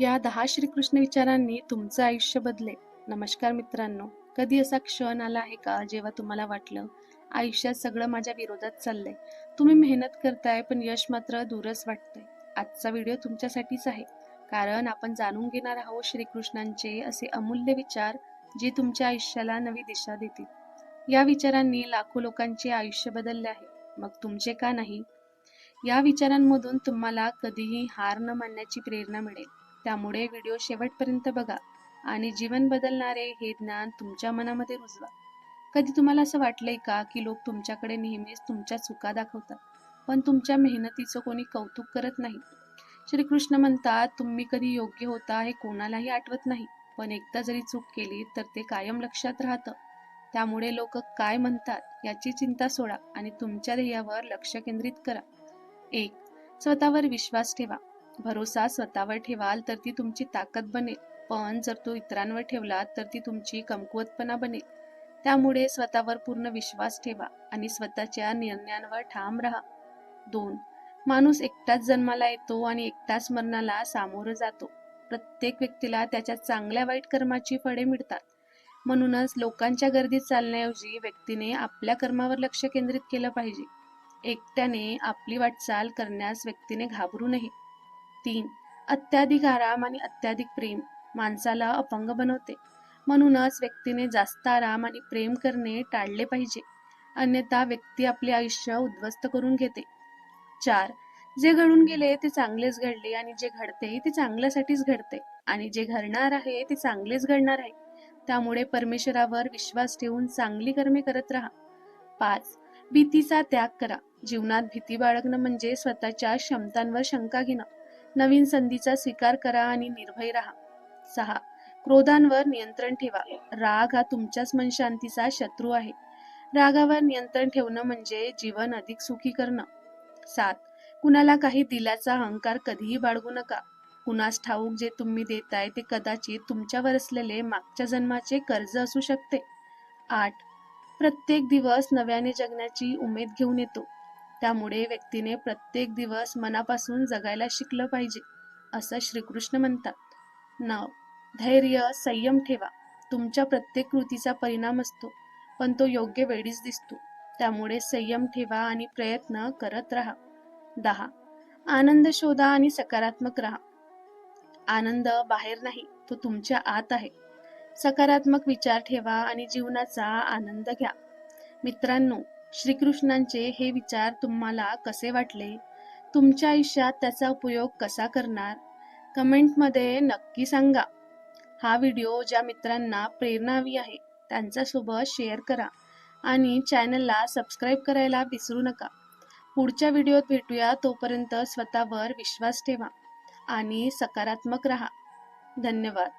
या दहा श्रीकृष्ण विचारांनी तुमचं आयुष्य बदले. नमस्कार मित्रांनो. कधी असा क्षण आला आहे का जेव्हा तुम्हाला वाटलं आयुष्यात सगळं माझ्या विरोधात चाललंय? तुम्ही मेहनत करताय पण यश मात्र दूरच वाटतंय. आजचा व्हिडिओ तुमच्यासाठीच आहे. कारण आपण जाणून घेणार आहोत श्रीकृष्णांचे असे अमूल्य विचार जे तुमच्या आयुष्याला नवी दिशा देतील. या विचारांनी लाखो लोकांचे आयुष्य बदलले आहे. मग तुमचे का नाही? या विचारांमधून तुम्हाला कधीही हार न मानण्याची प्रेरणा मिळेल. त्यामुळे व्हिडिओ शेवटपर्यंत बघा आणि जीवन बदलणारे हे ज्ञान तुमच्या मनामध्ये रुजवा. कधी तुम्हाला असं वाटलंय का की लोक तुमच्याकडे नेहमीच तुमच्या चुका दाखवतात पण तुमच्या मेहनतीचं कोणी कौतुक करत नाही? श्रीकृष्ण म्हणतात तुम्ही कधी योग्य होता हे कोणालाही आठवत नाही पण एकदा जरी चूक केली तर ते कायम लक्षात राहतं. त्यामुळे लोक काय म्हणतात याची चिंता सोडा आणि तुमच्या ध्येयावर लक्ष केंद्रित करा. एक स्वतःवर विश्वास ठेवा. भरोसा स्वतःवर ठेवाल तर ती तुमची ताकद बनेल. पण जर तो इतरांवर ठेवला तर ती तुमची कमकुवतपणा बनेल. त्यामुळे स्वतःवर पूर्ण विश्वास ठेवा आणि स्वतःच्या निर्णयांवर ठाम राहा. दोन माणूस एकटाच जन्माला येतो आणि एकटाच मरणाला सामोरं जातो. प्रत्येक व्यक्तीला त्याच्या चांगल्या वाईट कर्माची फळे मिळतात. म्हणूनच लोकांच्या गर्दीत चालण्याऐवजी व्यक्तीने आपल्या कर्मावर लक्ष केंद्रित केलं पाहिजे. एकट्याने आपली वाटचाल करण्यास व्यक्तीने घाबरू नये. तीन. अत्याधिक आराम आणि अत्याधिक प्रेम. माणसाला अपंग बनवते. म्हणूनच व्यक्तीने जास्त आराम आणि प्रेम करणे टाळले पाहिजे. अन्यथा व्यक्ती आपले आयुष्य उद्ध्वस्त करून घेते. चार. जे घडून गेले ते चांगलेच घडले आणि जे घडते ते चांगल्यासाठीच घडते. आणि जे घडणार आहे ते चांगलेच घडणार आहे. त्यामुळे परमेश्वरावर विश्वास ठेवून चांगली कर्मे करत राहा. पाच. भीतीचा त्याग करा. जीवनात भीती बाळगणं म्हणजे स्वतःच्या क्षमतांवर शंका घेणं. नवीन संधीचा स्वीकार करा आणि निर्भय राहा. सहा. क्रोधांवर नियंत्रण ठेवा. राग हा तुमच्याच मनशांतीचा शत्रू आहे. रागावर नियंत्रण ठेवणं म्हणजे जीवन अधिक सुखी करणं. सात. कुणाला काही दिल्याचा अहंकार कधीही बाळगू नका. कुणास ठाऊक जे तुम्ही देताय ते कदाचित तुमच्यावर असलेले मागच्या जन्माचे कर्ज असू शकते. आठ. प्रत्येक दिवस नव्याने जगण्याची उमेद घेऊन येतो. त्यामुळे व्यक्तीने प्रत्येक दिवस मनापासून जगायला शिकलं पाहिजे असं श्रीकृष्ण म्हणतात. नव धैर्य संयम ठेवा. तुमच्या प्रत्येक कृतीचा परिणाम असतो पण तो योग्य वेळीच दिसतो. त्यामुळे संयम ठेवा आणि प्रयत्न करत राहा. दहा आनंद शोधा आणि सकारात्मक राहा. आनंद बाहेर नाही तो तुमच्या आत आहे. सकारात्मक विचार ठेवा आणि जीवनाचा आनंद घ्या. मित्रांनो श्रीकृष्णांचे हे विचार तुम्हाला कसे वाटले? तुमच्या आयुष्यात त्याचा उपयोग कसा करणार? कमेंटमध्ये नक्की सांगा. हा व्हिडिओ ज्या मित्रांना प्रेरणा हवी आहे त्यांच्यासोबत शेअर करा आणि चॅनलला सबस्क्राईब करायला विसरू नका. पुढच्या व्हिडिओत भेटूया तोपर्यंत स्वतःवर विश्वास ठेवा आणि सकारात्मक राहा. धन्यवाद.